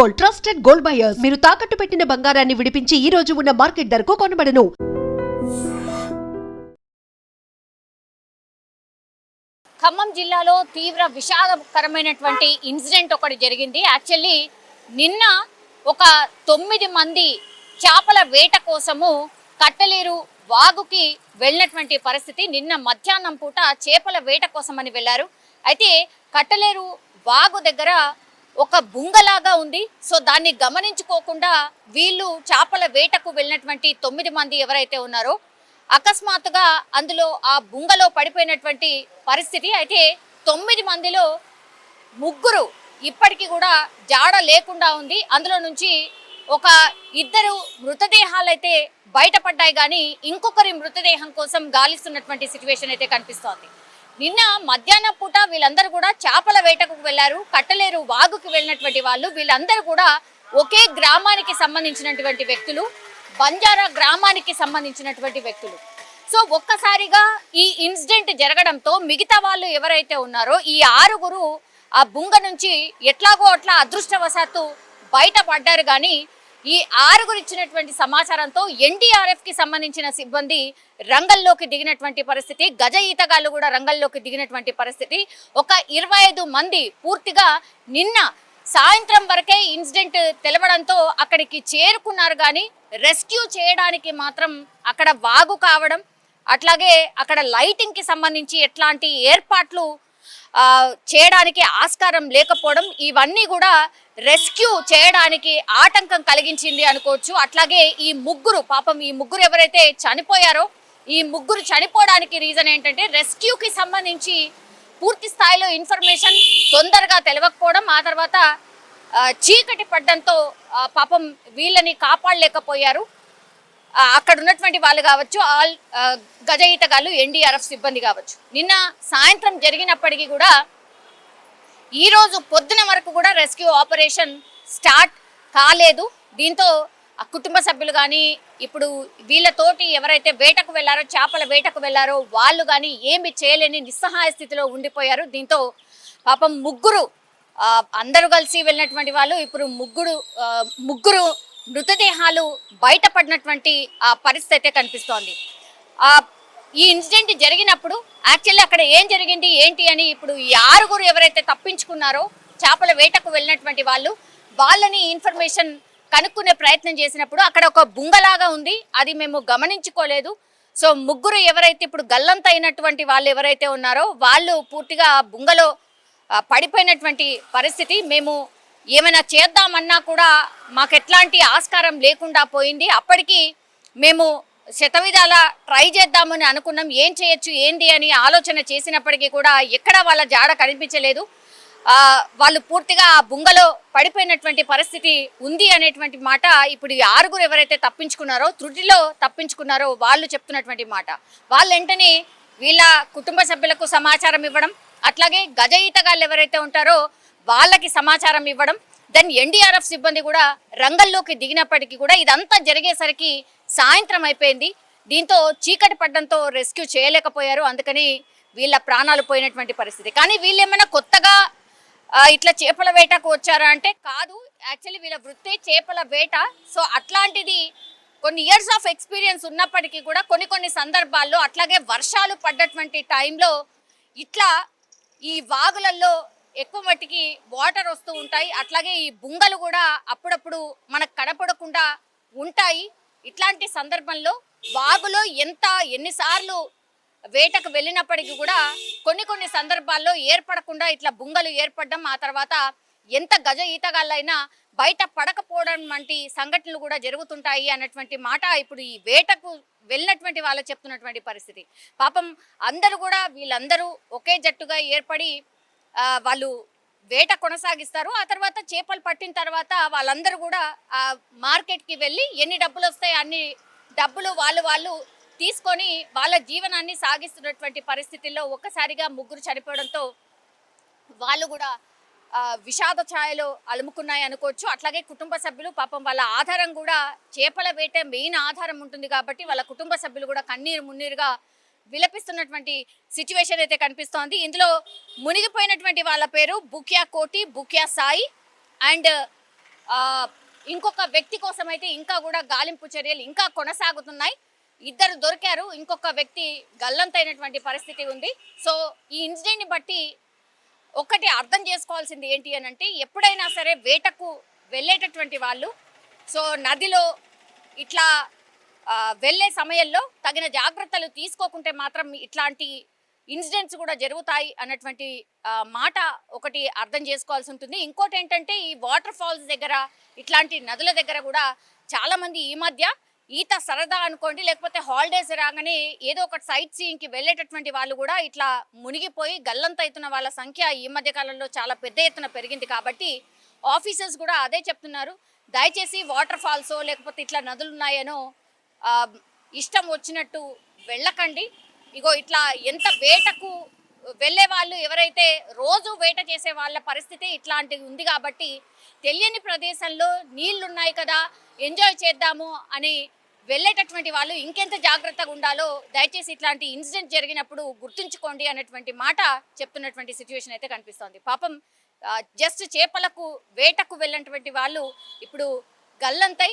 Gold trusted gold buyers. మీరు తాకట్టు పెట్టిన బంగారాన్ని విడిపించి ఈ రోజు ఉన్న మార్కెట్ ధరకు కొనబడను. ఖమ్మం జిల్లాలో తీవ్ర విషాదకరమైనటువంటి ఇన్సిడెంట్ ఒకటి జరిగింది. యాక్చువల్లీ నిన్న ఒక తొమ్మిది మంది చేపల వేట కోసము కట్టలేరు వాగుకి వెళ్ళినటువంటి పరిస్థితి. నిన్న మధ్యాహ్నం పూట చేపల వేట కోసమని వెళ్ళారు. అయితే కట్టలేరు వాగు దగ్గర ఒక బుంగలాగా ఉంది. సో దాన్ని గమనించుకోకుండా వీళ్ళు చేపల వేటకు వెళ్ళినటువంటి తొమ్మిది మంది ఎవరైతే ఉన్నారో అకస్మాత్తుగా అందులో ఆ బుంగలో పడిపోయినటువంటి పరిస్థితి. అయితే తొమ్మిది మందిలో ముగ్గురు ఇప్పటికీ కూడా జాడ లేకుండా ఉంది. అందులో నుంచి ఒక ఇద్దరు మృతదేహాలైతే బయటపడ్డాయి. కానీ ఇంకొకరి మృతదేహం కోసం గాలిస్తున్నటువంటి సిచ్యువేషన్ అయితే కనిపిస్తోంది. నిన్న మధ్యాహ్నం పూట వీళ్ళందరూ కూడా చేపల వేటకు వెళ్ళారు కట్టలేరు వాగుకి వెళ్ళినటువంటి వాళ్ళు. వీళ్ళందరూ కూడా ఒకే గ్రామానికి సంబంధించినటువంటి వ్యక్తులు బంజారా గ్రామానికి సంబంధించినటువంటి వ్యక్తులు. సో ఒక్కసారిగా ఈ ఇన్సిడెంట్ జరగడంతో మిగతా వాళ్ళు ఎవరైతే ఉన్నారో ఈ ఆరుగురు ఆ బుంగ నుంచి ఎట్లాగో అట్లా అదృష్టవశాత్తు బయటపడ్డారు. కానీ ఈ ఆరుగురు ఇచ్చినటువంటి సమాచారంతో ఎన్డీఆర్ఎఫ్కి సంబంధించిన సిబ్బంది రంగంలోకి దిగినటువంటి పరిస్థితి గజ ఈతగాళ్ళు కూడా రంగంలోకి దిగినటువంటి పరిస్థితి. ఒక ఇరవై ఐదు మంది పూర్తిగా నిన్న సాయంత్రం వరకే ఇన్సిడెంట్ తెలవడంతో అక్కడికి చేరుకున్నారు కానీ రెస్క్యూ చేయడానికి మాత్రం అక్కడ వాగు కావడం అట్లాగే అక్కడ లైటింగ్కి సంబంధించి ఎట్లాంటి ఏర్పాట్లు చేయడానికి ఆస్కారం లేకపోవడం ఇవన్నీ కూడా రెస్క్యూ చేయడానికి ఆటంకం కలిగించింది అనుకోవచ్చు. అట్లాగే ఈ ముగ్గురు పాపం ఈ ముగ్గురు ఎవరైతే చనిపోయారో ఈ ముగ్గురు చనిపోవడానికి రీజన్ ఏంటంటే రెస్క్యూకి సంబంధించి పూర్తి స్థాయిలో ఇన్ఫర్మేషన్ తొందరగా తెలవకపోవడం ఆ తర్వాత చీకటి పడ్డంతో పాపం వీళ్ళని కాపాడలేకపోయారు. అక్కడ ఉన్నటువంటి వాళ్ళు కావచ్చు ఆల్ గజ ఈతగాళ్ళు ఎన్డీఆర్ఎఫ్ సిబ్బంది కావచ్చు. నిన్న సాయంత్రం జరిగినప్పటికీ కూడా ఈరోజు పొద్దున వరకు కూడా రెస్క్యూ ఆపరేషన్ స్టార్ట్ కాలేదు. దీంతో ఆ కుటుంబ సభ్యులు కానీ ఇప్పుడు వీళ్ళతోటి ఎవరైతే వేటకు వెళ్ళారో చేపల వేటకు వెళ్ళారో వాళ్ళు కానీ ఏమి చేయలేని నిస్సహాయ స్థితిలో ఉండిపోయారు. దీంతో పాపం ముగ్గురు అందరూ కలిసి వెళ్ళినటువంటి వాళ్ళు ఇప్పుడు ముగ్గురు ముగ్గురు మృతదేహాలు బయటపడినటువంటి ఆ పరిస్థితి అయితే కనిపిస్తోంది. ఆ ఈ ఇన్సిడెంట్ జరిగినప్పుడు యాక్చువల్లీ అక్కడ ఏం జరిగింది ఏంటి అని ఇప్పుడు ఈ ఆరుగురు ఎవరైతే తప్పించుకున్నారో చేపల వేటకు వెళ్ళినటువంటి వాళ్ళు వాళ్ళని ఇన్ఫర్మేషన్ కనుక్కునే ప్రయత్నం చేసినప్పుడు అక్కడ ఒక బుంగలాగా ఉంది అది మేము గమనించుకోలేదు. సో ముగ్గురు ఎవరైతే ఇప్పుడు గల్లంత అయినటువంటి వాళ్ళు ఎవరైతే ఉన్నారో వాళ్ళు పూర్తిగా ఆ బుంగలో పడిపోయినటువంటి పరిస్థితి మేము ఏమైనా చేద్దామన్నా కూడా మాకు ఎట్లాంటి ఆస్కారం లేకుండా పోయింది. అప్పటికి మేము శతవిధాల ట్రై చేద్దామని అనుకున్నాం. ఏం చేయొచ్చు ఏంది అని ఆలోచన చేసినప్పటికీ కూడా ఎక్కడ వాళ్ళ జాడ కనిపించలేదు. వాళ్ళు పూర్తిగా ఆ బుంగలో పడిపోయినటువంటి పరిస్థితి ఉంది అనేటువంటి మాట ఇప్పుడు ఈ ఆరుగురు ఎవరైతే తప్పించుకున్నారో త్రుటిలో తప్పించుకున్నారో వాళ్ళు చెప్తున్నటువంటి మాట. వాళ్ళు వెంటనే వీళ్ళ కుటుంబ సభ్యులకు సమాచారం ఇవ్వడం అట్లాగే గజ ఈతగాళ్ళు ఎవరైతే ఉంటారో వాళ్ళకి సమాచారం ఇవ్వడం దెన్ ఎన్డీఆర్ఎఫ్ సిబ్బంది కూడా రంగంలోకి దిగినప్పటికీ కూడా ఇదంతా జరిగేసరికి సాయంత్రం అయిపోయింది. దీంతో చీకటి పడ్డంతో రెస్క్యూ చేయలేకపోయారు. అందుకని వీళ్ళ ప్రాణాలు పోయినటువంటి పరిస్థితి. కానీ వీళ్ళు ఏమైనా కొత్తగా ఇట్లా చేపల వేటకు వచ్చారా అంటే కాదు. యాక్చువల్లీ వీళ్ళ వృత్తి చేపల వేట. సో అట్లాంటిది కొన్ని ఇయర్స్ ఆఫ్ ఎక్స్పీరియన్స్ ఉన్నప్పటికీ కూడా కొన్ని కొన్ని సందర్భాల్లో అట్లాగే వర్షాలు పడ్డటువంటి టైంలో ఇట్లా ఈ వాగులలో ఎక్కువ మట్టికి వాటర్ వస్తూ ఉంటాయి. అట్లాగే ఈ బుంగలు కూడా అప్పుడప్పుడు మనకు కనపడకుండా ఉంటాయి. ఇట్లాంటి సందర్భంలో వాగులో ఎంత ఎన్నిసార్లు వేటకు వెళ్ళినప్పటికీ కూడా కొన్ని కొన్ని సందర్భాల్లో ఏర్పడకుండా ఇట్లా బుంగలు ఏర్పడడం ఆ తర్వాత ఎంత గజ ఈతగాళ్ళైనా బయట పడకపోవడం వంటి సంఘటనలు కూడా జరుగుతుంటాయి అన్నటువంటి మాట ఇప్పుడు ఈ వేటకు వెళ్ళినటువంటి వాళ్ళు చెప్తున్నటువంటి పరిస్థితి. పాపం అందరూ కూడా వీళ్ళందరూ ఒకే జట్టుగా ఏర్పడి వాళ్ళు వేట కొనసాగిస్తారు. ఆ తర్వాత చేపలు పట్టిన తర్వాత వాళ్ళందరూ కూడా ఆ మార్కెట్కి వెళ్ళి ఎన్ని డబ్బులు వస్తాయి అన్ని డబ్బులు వాళ్ళు వాళ్ళు తీసుకొని వాళ్ళ జీవనాన్ని సాగిస్తున్నటువంటి పరిస్థితుల్లో ఒక్కసారిగా ముగ్గురు చనిపోవడంతో వాళ్ళు కూడా విషాద ఛాయలో అలుముకున్నాయి అనుకోవచ్చు. అట్లాగే కుటుంబ సభ్యులు పాపం వాళ్ళ ఆధారం కూడా చేపల వేట మెయిన్ ఆధారం ఉంటుంది కాబట్టి వాళ్ళ కుటుంబ సభ్యులు కూడా కన్నీరు మున్నీరుగా విలపిస్తున్నటువంటి సిచ్యువేషన్ అయితే కనిపిస్తోంది. ఇందులో మునిగిపోయినటువంటి వాళ్ళ పేరు బుక్యా కోటి బుక్యా సాయి అండ్ ఇంకొక వ్యక్తి కోసం అయితే ఇంకా కూడా గాలింపు చర్యలు ఇంకా కొనసాగుతున్నాయి. ఇద్దరు దొరికారు ఇంకొక వ్యక్తి గల్లంతైనటువంటి పరిస్థితి ఉంది. సో ఈ ఇన్సిడెంట్ని బట్టి ఒక్కటి అర్థం చేసుకోవాల్సింది ఏంటి అని అంటే ఎప్పుడైనా సరే వేటకు వెళ్ళేటటువంటి వాళ్ళు సో నదిలో ఇట్లా వెళ్ళే సమయంలో తగిన జాగ్రత్తలు తీసుకోకుంటే మాత్రం ఇట్లాంటి ఇన్సిడెంట్స్ కూడా జరుగుతాయి అన్నటువంటి మాట ఒకటి అర్థం చేసుకోవాల్సి ఉంటుంది. ఇంకోటి ఏంటంటే ఈ వాటర్ ఫాల్స్ దగ్గర ఇట్లాంటి నదుల దగ్గర కూడా చాలామంది ఈ మధ్య ఈత సరదా అనుకోండి లేకపోతే హాలిడేస్ రాగానే ఏదో ఒక సైట్ సీయింగ్కి వెళ్ళేటటువంటి వాళ్ళు కూడా ఇట్లా మునిగిపోయి గల్లంత వాళ్ళ సంఖ్య ఈ మధ్య కాలంలో చాలా పెద్ద ఎత్తున పెరిగింది కాబట్టి ఆఫీసర్స్ కూడా అదే చెప్తున్నారు. దయచేసి వాటర్ ఫాల్సో లేకపోతే ఇట్లా నదులు ఉన్నాయనో ఇష్టం వచ్చినట్టు వెళ్ళకండి. ఇగో ఇట్లా ఎంత వేటకు వెళ్ళే వాళ్ళు ఎవరైతే రోజు వేట చేసే వాళ్ళ పరిస్థితి ఇట్లాంటిది ఉంది కాబట్టి తెలియని ప్రదేశంలో నీళ్ళున్నాయి కదా ఎంజాయ్ చేద్దాము అని వెళ్ళేటటువంటి వాళ్ళు ఇంకెంత జాగ్రత్తగా ఉండాలో దయచేసి ఇట్లాంటి ఇన్సిడెంట్ జరిగినప్పుడు గుర్తుంచుకోండి అనేటువంటి మాట చెప్తున్నటువంటి సిచ్యువేషన్ అయితే కనిపిస్తోంది. పాపం జస్ట్ చేపలకు వేటకు వెళ్ళినటువంటి వాళ్ళు ఇప్పుడు గల్లంతై